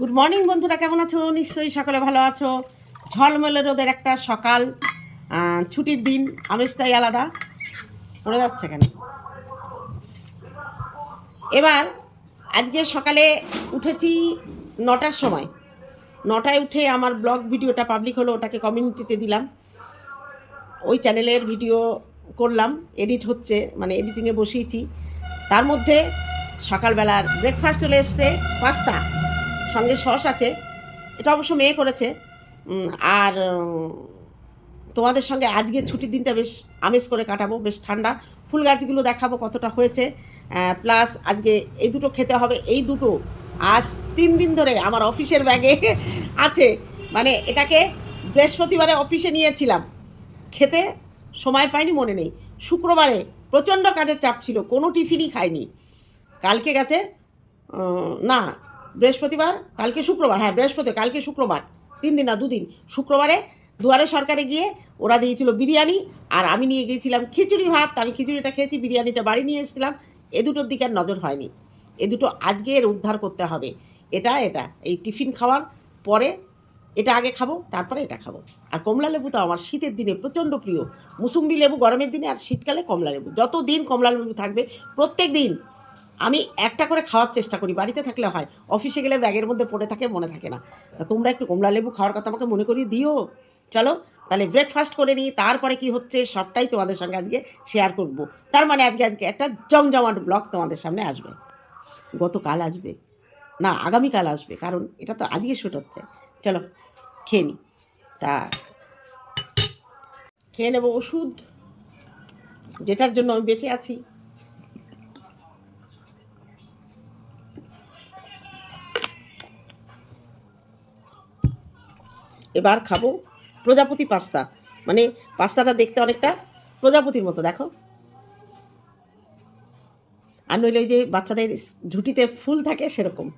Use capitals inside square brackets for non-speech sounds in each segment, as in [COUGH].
Good morning বন্ধুরা, কেমন আছো? নিশ্চয়ই সকলে ভালো আছো। ঝলমলে রোদের একটা সকাল ছুটির দিন আমেজটাই আলাদা। পড়ে যাচ্ছে কেন? এবার, আজকে সকালে উঠেছি নটার সময়। নটায় উঠে আমার ব্লগ ভিডিওটা পাবলিক হলো, ওটাকে কমিউনিটিতে দিলাম। ওই চ্যানেলের ভিডিও করলাম এডিট হচ্ছে মানে এডিটিংয়ে বসিয়েছি। তার মধ্যে সকালবেলার ব্রেকফাস্ট চলে এসছে, পাস্তা। সঙ্গে সস আছে। এটা অবশ্য মেয়ে করেছে। আর তোমাদের সঙ্গে আজকে ছুটির দিনটা বেশ আমেজ করে কাটাবো, বেশ ঠান্ডা। ফুল গাছগুলো দেখাবো কতটা হয়েছে। প্লাস আজকে এই দুটো খেতে হবে, এই দুটো আজ তিন দিন ধরে আমার অফিসের ব্যাগে আছে। মানে এটাকে বৃহস্পতিবারে অফিসে নিয়েছিলাম। খেতে সময় পাইনি, মনে নেই। শুক্রবারে প্রচণ্ড কাজের চাপ ছিল, কোনো টিফিনই খাইনি। কালকে গেছে না বৃহস্পতিবার, কালকে শুক্রবার হ্যাঁ বৃহস্পতি কালকে শুক্রবার, তিন দিন না, দুদিন, শুক্রবারে দুয়ারে সরকারে গিয়ে ওরা দিয়েছিল বিরিয়ানি, আর আমি নিয়ে গিয়েছিলাম খিচুড়ি ভাত আমি খিচুড়িটা খেয়েছি, বিরিয়ানিটা বাড়ি নিয়ে এসেছিলাম, এ দুটোর দিকে আর নজর হয়নি। এ দুটো আজকে এর উদ্ধার করতে হবে, এটা এটা, এই টিফিন খাওয়ার পরে এটা আগে খাব, তারপরে এটা খাব। আর কমলা লেবু তো আমার শীতের দিনে প্রচণ্ড প্রিয়, মুসুম্বি লেবু গরমের দিনে আর শীতকালে কমলা লেবু, যত দিন কমলা লেবু থাকবে, প্রত্যেক দিন আমি একটা করে খাওয়ার চেষ্টা করি, বাড়িতে থাকলে হয় অফিসে গেলে ব্যাগের মধ্যে পড়ে থাকে, মনে থাকে না। তোমরা একটু কমলা লেবু খাওয়ার কথা আমাকে মনে করিয়ে দিও। চলো, তাহলে ব্রেকফাস্ট করে নিই, তারপরে কি হচ্ছে সবটাই তোমাদের সঙ্গে আজকে শেয়ার করব। তার মানে আজকে আজকে একটা জমজমাট ব্লগ তোমাদের সামনে আসবে। গতকাল আসবে। না, আগামীকাল আসবে, কারণ এটা তো আজকে শ্যুট হচ্ছে। চলো, খেয়ে নিই। তা, খেয়ে নেব ওষুধ, যেটার জন্য আমি বেঁচে আছি। এবার খাব প্রজাপতি পাস্তা। মানে পাস্তাটা দেখতে অনেকটা প্রজাপতির মতো, দেখো। আর নইলে ওই যে বাচ্চাদের ঝুটিতে ফুল থাকে সেরকম।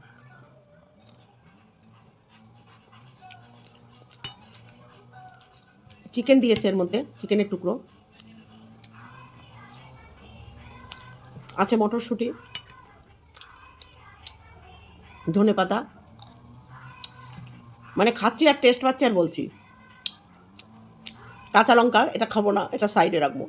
চিকেন দিয়েছে এর মধ্যে, চিকেনের টুকরো। আছে মটরশুঁটি ধনে পাতা মানে খাচ্ছি আর টেস্ট পাচ্ছি আর বলছি। কাঁচা লঙ্কা, এটা খাব না, এটা সাইডে রাখব।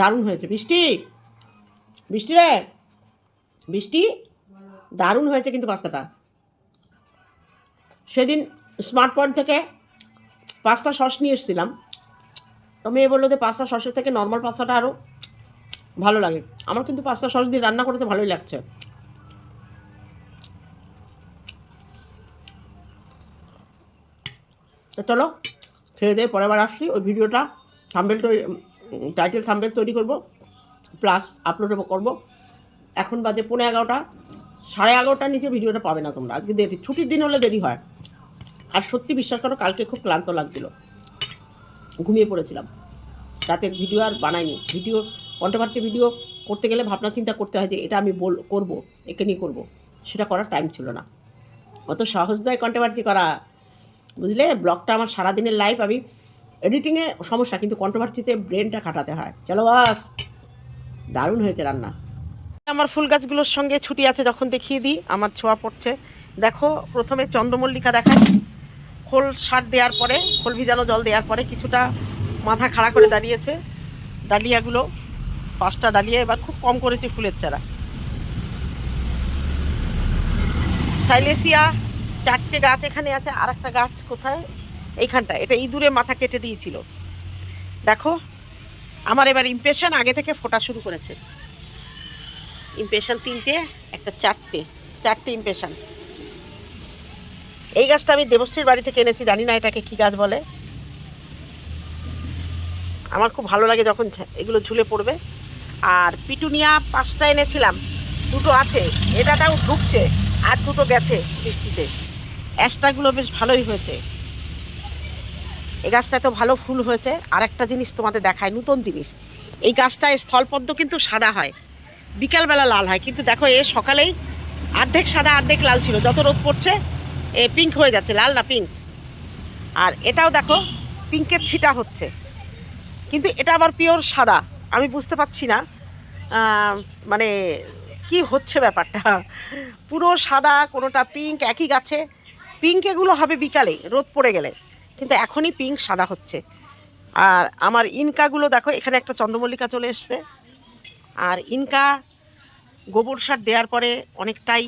দারুণ হয়েছে। বৃষ্টি বৃষ্টি রে? বৃষ্টি দারুণ হয়েছে কিন্তু পাস্তাটা। সেদিন স্মার্ট পয়েন্ট থেকে পাস্তা সস নিয়ে এসেছিলাম। তো মেয়ে বলল যে পাস্তা সসের থেকে নর্মাল পাস্তাটা আরও ভালো লাগে। আমার কিন্তু পাস্তা সস দিয়ে রান্না করতে ভালোই লাগছে। তো চলো, খেয়ে দিয়ে পরের বার আসছি। ওই ভিডিওটা থাম্বেল তৈরি টাইটেল থাম্বেল তৈরি করব প্লাস আপলোড করব। এখন বাজে পনেরো এগারোটা, সাড়ে এগারোটার নিচে ভিডিওটা পাবে না তোমরা। আজকে দেরি, ছুটির দিন হলে দেরি হয়। আর সত্যি বিশ্বাস করো, কালকে খুব ক্লান্ত লাগছিল। ঘুমিয়ে পড়েছিলাম। রাতের ভিডিও আর বানাইনি। ভিডিও কন্ট্রোভার্সি ভিডিও করতে গেলে ভাবনা চিন্তা করতে হয় যে এটা আমি বল, করব, একে নিয়ে করব। সেটা করার টাইম ছিল না। অত সহজ নয় কন্ট্রোভার্সি করা। বুঝলে? ব্লগটা আমার সারাদিনের লাইফ আমি এডিটিংয়ে সমস্যা, কিন্তু কন্ট্রোভার্সিতে ব্রেনটা খাটাতে হয়। চলো বাস! দারুণ হয়েছে রান্না। আমার ফুল গাছগুলোর সঙ্গে ছুটি আছে, যখন দেখিয়ে দিই, আমার ছোঁয়া পড়ছে। দেখো, প্রথমে চন্দ্রমল্লিকা দেখাই। খোল সার দেওয়ার পরে, খোল ভিজানো জল দেওয়ার পরে কিছুটা মাথা খাড়া করে দাঁড়িয়েছে। ডালিয়াগুলো পাঁচটা ডালিয়া এবার খুব কম করেছি ফুলের চারা। সাইলেসিয়া চারটে গাছ এখানে আছে আর একটা গাছ কোথায়? এইখানটা এটা ইঁদুরে মাথা কেটে দিয়েছিল। দেখো, আমার এবার ইমপ্রেশন আগে থেকে ফোটা শুরু করেছে। ইমপ্রেশন তিনটে, একটা চারটে। চারটে ইমপ্রেশন এই গাছটা আমি দেবশ্রীর বাড়ি থেকে এনেছি, জানি না এটাকে কী গাছ বলে। আমার খুব ভালো লাগে যখন এগুলো ঝুলে পড়বে। আর পিটুনিয়া পাঁচটা এনেছিলাম। দুটো আছে। এটা তাও ঢুকছে আর দুটো গেছে বৃষ্টিতে। অ্যাস্টাগুলো বেশ ভালোই হয়েছে। এই গাছটা তো ভালো ফুল হয়েছে। আর একটা জিনিস তোমাদের দেখায়, নতুন জিনিস। এই গাছটায় স্থলপদ্ম কিন্তু সাদা হয়। বিকালবেলা লাল হয়। কিন্তু দেখো, এ সকালেই অর্ধেক সাদা, অর্ধেক লাল ছিল। যত রোদ পড়ছে, এ পিঙ্ক হয়ে যাচ্ছে। লাল না পিঙ্ক আর এটাও দেখো পিঙ্কের ছিটা হচ্ছে। কিন্তু এটা আবার পিওর সাদা। আমি বুঝতে পারছি না। মানে কি হচ্ছে ব্যাপারটা? পুরো সাদা, কোনোটা পিঙ্ক একই গাছে। পিঙ্ক এগুলো হবে বিকালে, রোদ পড়ে গেলে। কিন্তু এখনই পিঙ্ক সাদা হচ্ছে। আর আমার ইনকাগুলো দেখো, এখানে একটা চন্দ্রমল্লিকা চলে এসছে। আর ইনকা গোবর সার দেওয়ার পরে অনেকটাই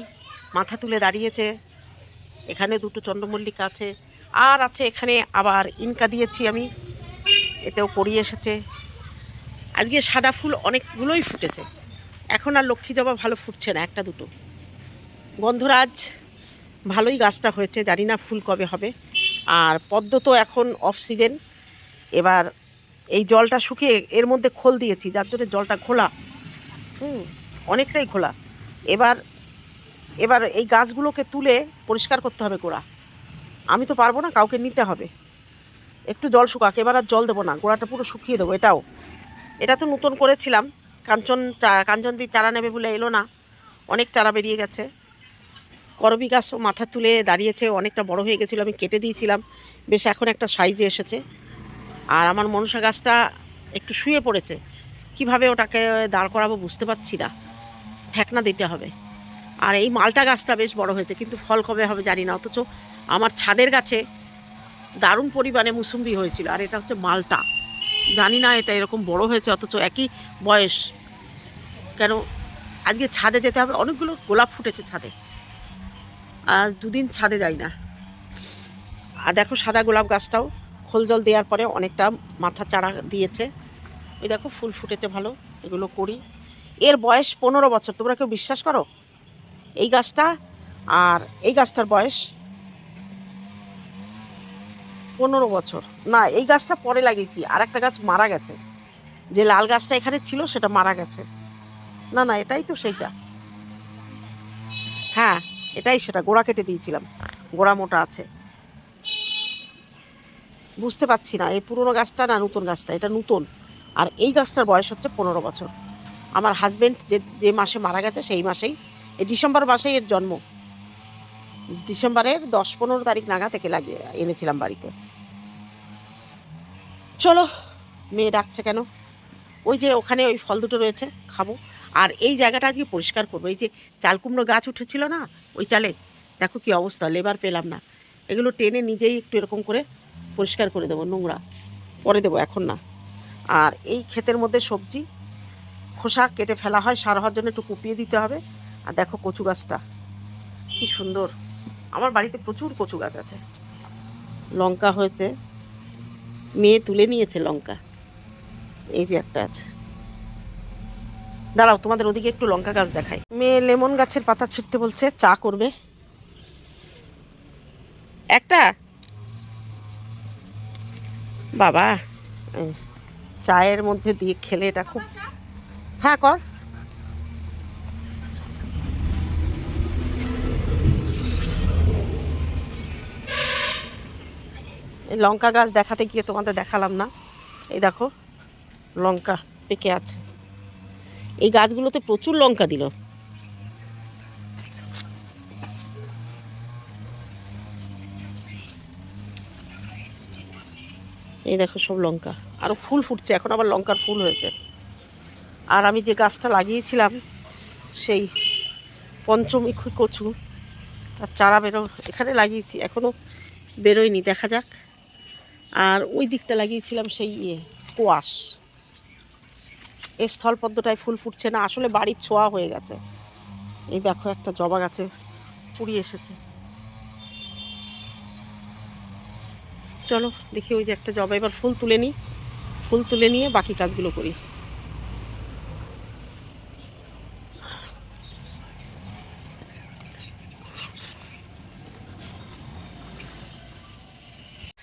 মাথা তুলে দাঁড়িয়েছে। এখানে দুটো চন্দ্রমল্লিকা আছে। আর আছে এখানে আবার ইনকা দিয়েছি আমি। এতেও করিয়ে এসেছে। আজকে সাদা ফুল অনেকগুলোই ফুটেছে। এখন আর লক্ষ্মী জবা ভালো ফুটছে না, একটা দুটো। গন্ধরাজ, ভালোই গাছটা হয়েছে, জানি না ফুল কবে হবে। আর পদ্ম তো এখন অফ এবার এই জলটা শুকিয়ে এর মধ্যে খোল দিয়েছি, যার জন্য জলটা খোলা হুম, অনেকটাই খোলা এবার এবার এই গাছগুলোকে তুলে পরিষ্কার করতে হবে গোড়া। আমি তো পারব না, কাউকে নিতে হবে। একটু জল শুকাক, এবার আর জল দেবো না, গোড়াটা পুরো শুকিয়ে দেবো, এটাও। এটা তো নতুন করেছিলাম। কাঞ্চন চা কাঞ্চনদি চারা নেবে বলে এলো না। অনেক চারা বেরিয়ে গেছে। করবি গাছও মাথা তুলে দাঁড়িয়েছে, অনেকটা বড় হয়ে গেছিল, আমি কেটে দিয়েছিলাম। বেশ এখন একটা সাইজে এসেছে। আর আমার মনসা গাছটা একটু শুয়ে পড়েছে। কীভাবে ওটাকে দাঁড় করাবো বুঝতে পারছি না। ঠেকনা দিতে হবে। আর এই মালটা গাছটা বেশ বড় হয়েছে, কিন্তু ফল কবে হবে জানি না, অথচ আমার ছাদের গাছে দারুণ পরিমাণে মুসুম্বি হয়েছিল। আর এটা হচ্ছে মালটা। জানি না এটা এরকম বড় হয়েছে, অথচ একই বয়স। কেন? আজকে ছাদে যেতে হবে, অনেকগুলো গোলাপ ফুটেছে ছাদে। আর দুদিন ছাদে যাই না। আর দেখো সাদা গোলাপ গাছটাও, খোল জল দেওয়ার পরে অনেকটা মাথা চারা দিয়েছে। ওই দেখো ফুল ফুটেছে ভালো, এগুলো করি। এর বয়স পনেরো বছর, তোমরা কেউ বিশ্বাস করো? এই গাছটা আর এই গাছটার বয়স পনেরো বছর। না, এই গাছটা পরে লাগিয়েছি আর একটা গাছ মারা গেছে। যে লাল গাছটা এখানে ছিল, সেটা মারা গেছে। না না, এটাই তো সেইটা। হ্যাঁ এটাই সেটা, গোড়া কেটে দিয়েছিলাম, গোড়া মোটা আছে। বুঝতে পারছি না, এই পুরনো গাছটা না নতুন গাছটা, এটা নতুন। আর এই গাছটার বয়স হচ্ছে পনেরো বছর। আমার হাজব্যান্ড যে যে মাসে মারা গেছে, সেই মাসেই, এই ডিসেম্বর মাসেই এর জন্ম। ডিসেম্বরের দশ পনেরো তারিখ নাগা থেকে লাগিয়ে এনেছিলাম বাড়িতে। চলো, মেয়ে ডাকছে কেন? ওই যে ওখানে ওই ফল দুটো রয়েছে, খাব। আর এই জায়গাটা আজকে পরিষ্কার করব। এই যে চাল কুমড়ো গাছ উঠেছিল না, ওই চালে? দেখো কি অবস্থা, লেবার পেলাম না। এগুলো টেনে নিজেই একটু এরকম করে পরিষ্কার করে দেবো, নোংরা। পরে দেবো, এখন না। আর এই ক্ষেতের মধ্যে সবজি, খোসা কেটে ফেলা হয়, সার হওয়ার জন্য একটু কুপিয়ে দিতে হবে। আর দেখো কচু গাছটা, কি সুন্দর। আমার বাড়িতে প্রচুর কচু গাছ আছে। লঙ্কা হয়েছে মেয়ে তুলে নিয়েছে লঙ্কা। এই যে একটা আছে। দাঁড়াও, তোমাদের ওদিকে একটু লঙ্কা গাছ দেখাই। মেয়ে লেমন গাছের পাতা ছিঁড়তে বলছে, চা করবে। একটা? বাবা চায়ের মধ্যে দিয়ে খেলে এটা খুব হ্যাঁ কর। লঙ্কা গাছ দেখাতে গিয়ে তোমাদের দেখালাম না। এই দেখো, লঙ্কা পেকে আছে। এই গাছগুলোতে প্রচুর লঙ্কা দিল। এই দেখো সব লঙ্কা। আরও ফুল ফুটছে, এখন আবার লঙ্কার ফুল হয়েছে। আর আমি যে গাছটা লাগিয়েছিলাম, সেই পঞ্চমী কচু, তার চারা বেরো এখানে লাগিয়েছি এখনও বেরোয়নি, দেখা যাক। আর ওই দিকটা লাগিয়েছিলাম সেই ইয়ে কোয়াশ। এই স্থলপদ্মটায় ফুল ফুটছে না, আসলে বাড়ির ছোঁয়া হয়ে গেছে। এই দেখো একটা জবা গাছে পুড়ি এসেছে। চলো দেখি ওই যে একটা জবা, এবার ফুল তুলে নিই। ফুল তুলে নিয়ে বাকি কাজগুলো করি।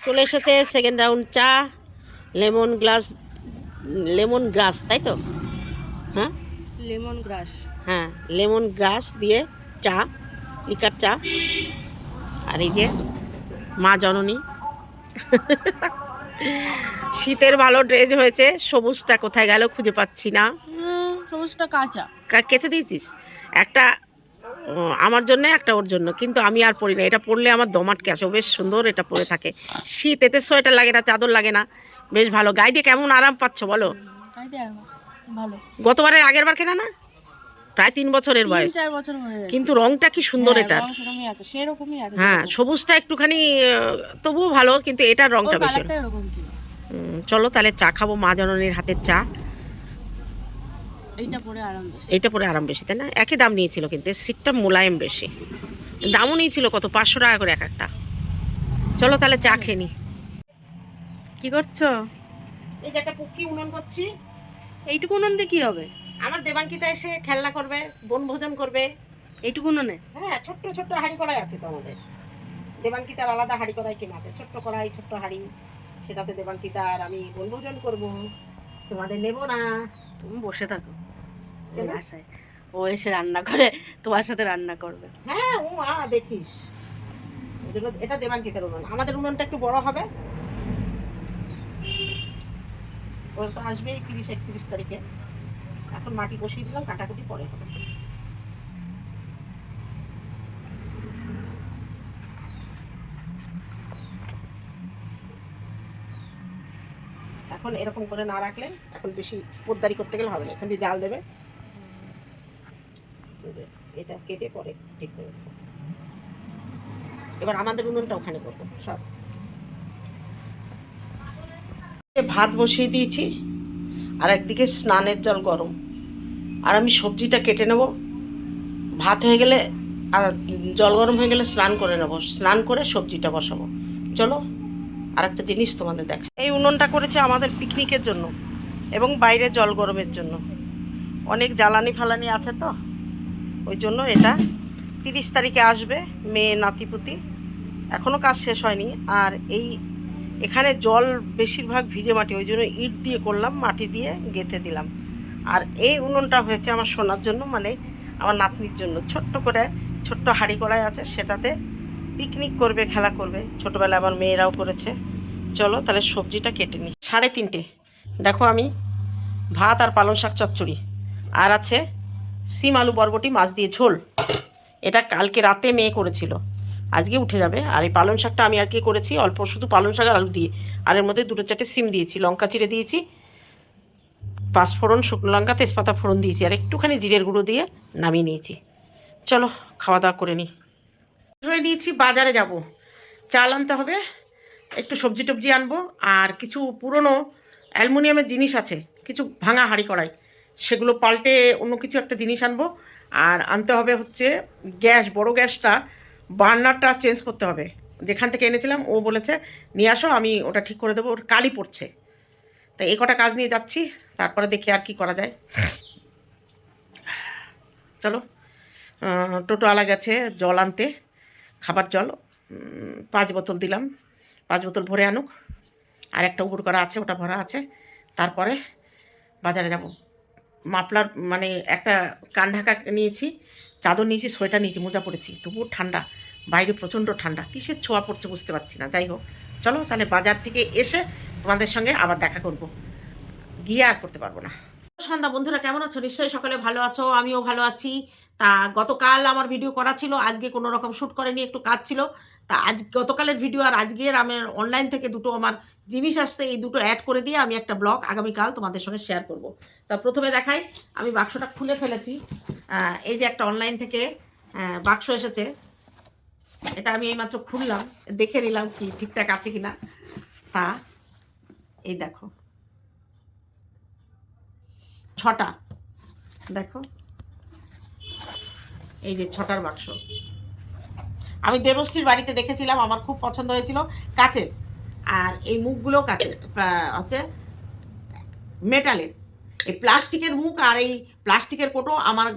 চলে এসেছে সেকেন্ড রাউন্ড চা লেমন গ্লাস লেমন গ্রাস তাই তো? হ্যাঁ? লেমন গ্রাস হ্যাঁ লেমন গ্রাস দিয়ে চা লিকার চা। আর এই যে মা জননী। শীতের ভালো ড্রেস হয়েছে সবুজটা কোথায় গেল খুঁজে পাচ্ছি না। সবুজটা কাঁচা। কা- কেচে দিয়েছিস? একটা আমার জন্য একটা ওর জন্য কিন্তু আমি আর পরি না। এটা পরলে আমার দমাটকে আসে ও বেশ সুন্দর এটা পরে থাকে। শীত এতে সোয়েটার লাগে না চাদর লাগে না বেশ ভালো। গায়ে দিয়ে কেমন আরাম পাচ্ছ বলো? ভালো। গতবারের আগের বার কেনা না? প্রায় তিন বছরের বয়স কিন্তু রংটা কি সুন্দর হ্যাঁ, আছে হ্যাঁ সবুজটা একটুখানি তবুও ভালো কিন্তু এটার রংটা বেশি চলো তাহলে চা খাব মা জননীর হাতের চা। এইটা পরে আরাম বেশি। এইটা পরে আরাম বেশি তাই না? একই দাম নিয়েছিল কিন্তু সিটটা মোলায়েম বেশি। দামও নিয়েছিল কত? পাঁচশো টাকা করে এক একটা। চলো তাহলে চা খেয়ে নি। কি করছ? এই যে একটা পুকি উনুন করছি। এইটুকু উনন দিয়ে কি হবে? আমার দেবাঙ্কিতা এসে খেলনা করবে বনভোজন করবে। এইটুকু ননে হ্যাঁ ছোট্ট ছোট্ট হাঁড়ি কড়াই আছে তো আমাদের দেবাঙ্কিতার আলাদা হাঁড়ি কড়াই কেনা আছে। ছোট্ট কড়াই ছোট্ট হাঁড়ি। সেটাতে দেবাঙ্কিতা আর আমি বনভোজন করব। তোমাদের নেব না। তুমি বসে থাকো। ওই আশায় ও এসে রান্না করে তোমার সাথে রান্না করবে। হ্যাঁ ও আ দেখিস। এটা দেবাঙ্কিতের উনুন আমাদের উনুনটা একটু বড় হবে। ওর তো আসবে তিরিশ একত্রিশ তারিখে। এখন মাটি বসিয়ে দিলাম কাটাকুটি পরে হবে। এখন এরকম করে না রাখলে এখন বেশি পোদ্দারি করতে গেলে হবে না, এখান দিয়ে জাল দেবে। এটা কেটে পরে ঠিক করে এবার আমাদের উনুনটা ওখানে করব, সব। ভাত বসিয়ে দিয়েছি, আর একদিকে স্নানের জল গরম। আর আমি সবজিটা কেটে নেব, ভাত হয়ে গেলে আর জল গরম হয়ে গেলে স্নান করে নেব, স্নান করে সবজিটা বসাবো। চলো। আর একটা জিনিস তোমাদের দেখা এই উনুনটা করেছে আমাদের পিকনিকের জন্য এবং বাইরে জল গরমের জন্য। অনেক জ্বালানি ফালানি আছে তো। ওই জন্য এটা তিরিশ তারিখে আসবে, মেয়ে নাতিপুতি। এখনও কাজ শেষ হয়নি। আর এই এখানে জল বেশিরভাগ ভিজে মাটি, ওই জন্য ইট দিয়ে করলাম, মাটি দিয়ে গেঁথে দিলাম। আর এই উনুনটা হয়েছে আমার সোনার জন্য মানে আমার নাতনির জন্য। ছোট্ট করে, ছোট্ট হাঁড়ি কড়াই আছে, সেটাতে পিকনিক করবে, খেলা করবে। ছোটোবেলায় আমার মেয়েরাও করেছে। চলো তাহলে সবজিটা কেটে নিই। সাড়ে তিনটে। দেখো আমি ভাত আর পালং শাক চচ্চড়ি। আর আছে সিম আলু বরবটি, মাছ দিয়ে ঝোল। এটা কালকে রাতে মেয়ে করেছিল। আজকে উঠে যাবে। আর এই পালং শাকটা আমি আজকে করেছি। অল্প শুধু পালং শাক আর আলু দিয়ে। আর এর মধ্যে দুটো চারটে সিম দিয়েছি। লঙ্কা চিড়ে দিয়েছি। পাঁচফোড়ন শুকনো লঙ্কা, তেজপাতা ফোড়ন দিয়েছি। আর একটুখানি জিরের গুঁড়ো দিয়ে নামিয়ে নিয়েছি। চলো, খাওয়া দাওয়া করে নিই। হয়ে নিয়েছি বাজারে যাব। চাল আনতে হবে একটু সবজি টবজি আনব আর কিছু পুরনো অ্যালুমিনিয়ামের জিনিস আছে কিছু ভাঙা হাঁড়ি কড়াই সেগুলো পাল্টে অন্য কিছু একটা জিনিস আনব। আর আনতে হবে হচ্ছে গ্যাস বড় গ্যাসটা বার্নারটা চেঞ্জ করতে হবে। যেখান থেকে এনেছিলাম ও বলেছে নিয়ে আসো আমি ওটা ঠিক করে দেবো ওর কালি পড়ছে। তাই এই কটা কাজ নিয়ে যাচ্ছি তারপরে দেখি আর কি করা যায়। [LAUGHS] চলো টোটোওয়ালা গেছে জল আনতে। খাবার জল পাঁচ বোতল দিলাম। পাঁচ বোতল ভরে আনুক। আর একটা উপর করা আছে, ওটা ভরা আছে। তারপরে বাজারে যাব। মাপলার মানে একটা কান ঢাকা নিয়েছি, চাদর নিয়েছি, সোয়েটার নিয়েছি, মোজা পড়েছি তবুও ঠান্ডা, বাইরে প্রচণ্ড ঠান্ডা। কিসের ছোঁয়া পড়ছে বুঝতে পারছি না। যাই হোক, চলো তাহলে বাজার থেকে এসে তোমাদের সঙ্গে আবার দেখা করব। গিয়ে আর করতে পারব না। সন্ধ্যা, বন্ধুরা কেমন আছো? নিশ্চয়ই সকলে ভালো আছো, আমিও ভালো আছি। তা গতকাল আমার ভিডিও করা ছিল, আজকে কোনো রকম শ্যুট করেনি, একটু কাজ ছিল। তা আজ, গতকালের ভিডিও আর আজকের আমার অনলাইন থেকে দুটো আমার জিনিস আসছে, এই দুটো অ্যাড করে দিয়ে আমি একটা ব্লগ আগামীকাল তোমাদের সঙ্গে শেয়ার করব। তা প্রথমে দেখাই, আমি বাক্সটা খুলে ফেলেছি। এই যে একটা অনলাইন থেকে বাক্স এসেছে। এটা আমি এইমাত্র খুললাম, দেখে নিলাম কি ঠিকঠাক আছে কিনা। তা, এই দেখো। ছটা। দেখো। এই যে ছটার বাক্স। আমি দেবশ্রীর বাড়িতে দেখেছিলাম, আমার খুব পছন্দ হয়েছিল কাচের। আর এই মুখগুলো কাচের হচ্ছে মেটালের। এই প্লাস্টিকের মুখ আর এই প্লাস্টিকের কোটো আমার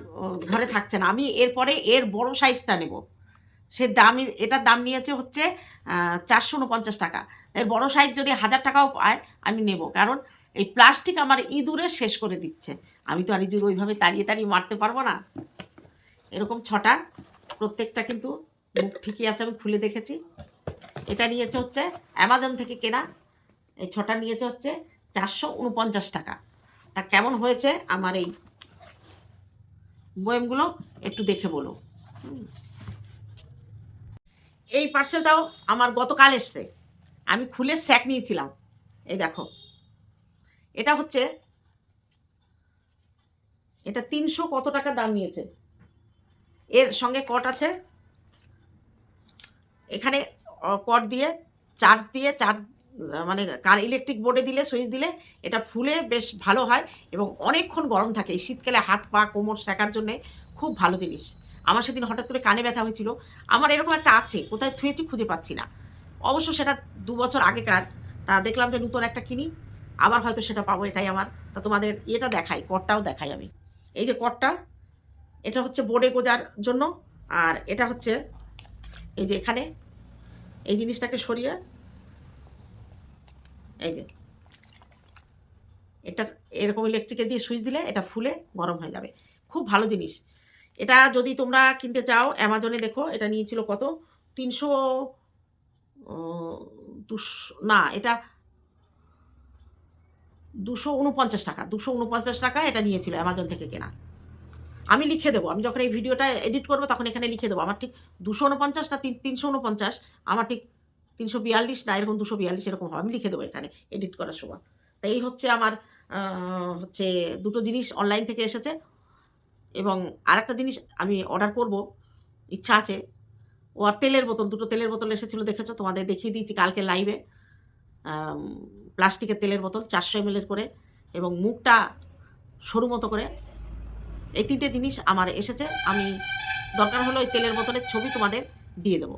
ঘরে থাকছে না। আমি এরপরে এর বড় সাইজটা নেব। সে দামি, এটার দাম নিয়েছে হচ্ছে চারশো উনপঞ্চাশ টাকা। এর বড় সাইজ যদি হাজার টাকাও পায়, আমি নেব। কারণ এই প্লাস্টিক আমার ইঁদুরে শেষ করে দিচ্ছে। আমি তো আর ইঁদুর ওইভাবে তাড়িয়ে তাড়িয়ে মারতে পারব না। এরকম ছটা, প্রত্যেকটা কিন্তু মুখ ঠিকই আছে, আমি খুলে দেখেছি। এটা নিয়েছে হচ্ছে অ্যামাজন থেকে কেনা। এই ছটা নিয়েছে হচ্ছে চারশো উনপঞ্চাশ টাকা। তা কেমন হয়েছে আমার এই বয়েমগুলো একটু দেখে বলো। এই পার্সেলটাও আমার গতকাল এসছে। আমি খুলে স্যাক নিয়েছিলাম। এই দেখো। এটা হচ্ছে, এটা তিনশো কত টাকা দাম নিয়েছে? এর সঙ্গে কট আছে। এখানে কট দিয়ে, চার্জ দিয়ে, চার্জ মানে কার ইলেকট্রিক বোর্ডে দিলে, সুইচ দিলে, এটা ফুলে বেশ ভালো হয় এবং অনেকক্ষণ গরম থাকে। এই শীতকালে হাত পা, কোমর শেখার জন্যে খুব ভালো জিনিস। আমার সেদিন হঠাৎ করে কানে ব্যথা হয়েছিল। আমার এরকম একটা আছে, কোথায় থুয়েছি খুঁজে পাচ্ছি না। অবশ্য সেটা দু বছর আগেকার। তা দেখলাম যে নতুন একটা কিনি। আবার হয়তো সেটা পাবো, এটাই আমার। তা তোমাদের এটা দেখাই, কটটাও দেখাই আমি। এই যে কটটা, এটা হচ্ছে বোর্ডে গোজার জন্য, আর এটা হচ্ছে এই যে এখানে, এই জিনিসটাকে সরিয়ে, এই যে, এটা এরকম ইলেকট্রিকে দিয়ে সুইচ দিলে এটা ফুলে গরম হয়ে যাবে। খুব ভালো জিনিস। এটা যদি তোমরা কিনতে চাও অ্যামাজনে দেখো, এটা নিয়েছিল কত? তিনশো দুশো, না, এটা দুশো উনপঞ্চাশ টাকা, দুশো উনপঞ্চাশ টাকা এটা নিয়েছিল অ্যামাজন থেকে কেনা। আমি লিখে দেবো, আমি যখন এই ভিডিওটা এডিট করব তখন এখানে লিখে দেবো, আমার ঠিক দুশো উনপঞ্চাশ না তিন, তিনশো উনপঞ্চাশ, আমার ঠিক তিনশো বিয়াল্লিশ না, এরকম দুশো বিয়াল্লিশ, এরকম হবে, আমি লিখে দেবো এখানে এডিট করার সময়। তাই এই হচ্ছে আমার হচ্ছে দুটো জিনিস অনলাইন থেকে এসেছে এবং আরেকটা জিনিস আমি অর্ডার করব, ইচ্ছা আছে। ও আর তেলের বোতল, দুটো তেলের বোতল এসেছিল, দেখেছ? তোমাদের দেখিয়ে দিয়েছি কালকে লাইভে প্লাস্টিকের তেলের বোতল চারশো এমএলের করে এবং মুখটা সরু মতো করে। এই তিনটে জিনিস আমার এসেছে। আমি দরকার হলো ওই তেলের বোতলের ছবি তোমাদের দিয়ে দেবো।